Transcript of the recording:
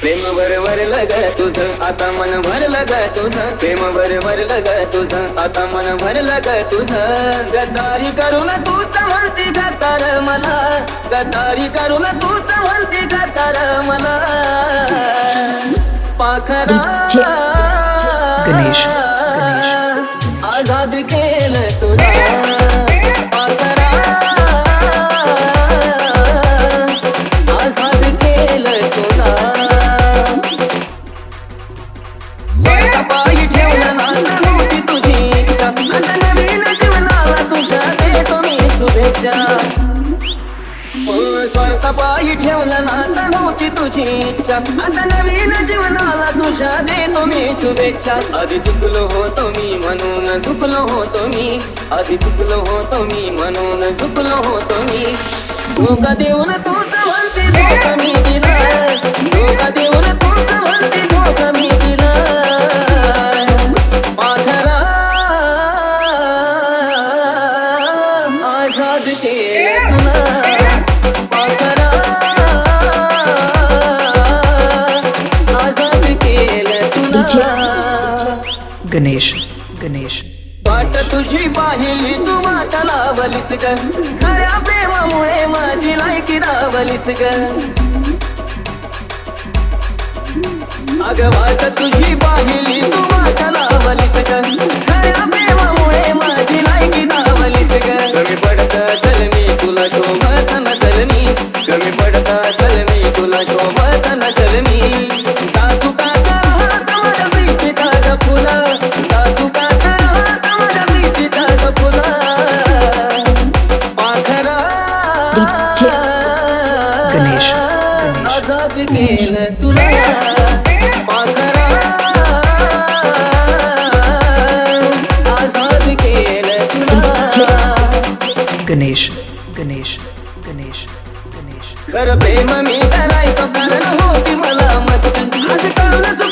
प्रेम भर भरलं ग तुझं आता मन भरलं ग तुझं. प्रेम भर भरलं ग तुझं आता मन भरलं ग तुझं. गद्दारी करून तूच म्हणती गद्दार मला. गद्दारी करून तूच म्हणती गद्दार मला. पाखरा. गणेश, गणेश, आझाद केलं शुभेच्छा स्वार्थ पायी ठेवलं ना नव्हती तुझी इच्छा. आता नवीन जीवनाला तुझ्या देतो मी शुभेच्छा. आधी चुकलो होतो मी म्हणून चुकलो होतो मी. आधी चुकलो होतो मी म्हणून चुकलो होतो मी. धोका देऊन तूच म्हणते मी दिला. गणेश गणेश. वाट तुझी पाहिली तू माता लावलीस ग. खऱ्या प्रेमामुळे माझी लायकी लावलीस ग. अग वाट तुझी पाहिली केलं तुला पाखरा आझाद केलं तुला. गणेश गणेश गणेश गणेश. खरं प्रेम मी करायचं कारण होती मला मस्ती. आज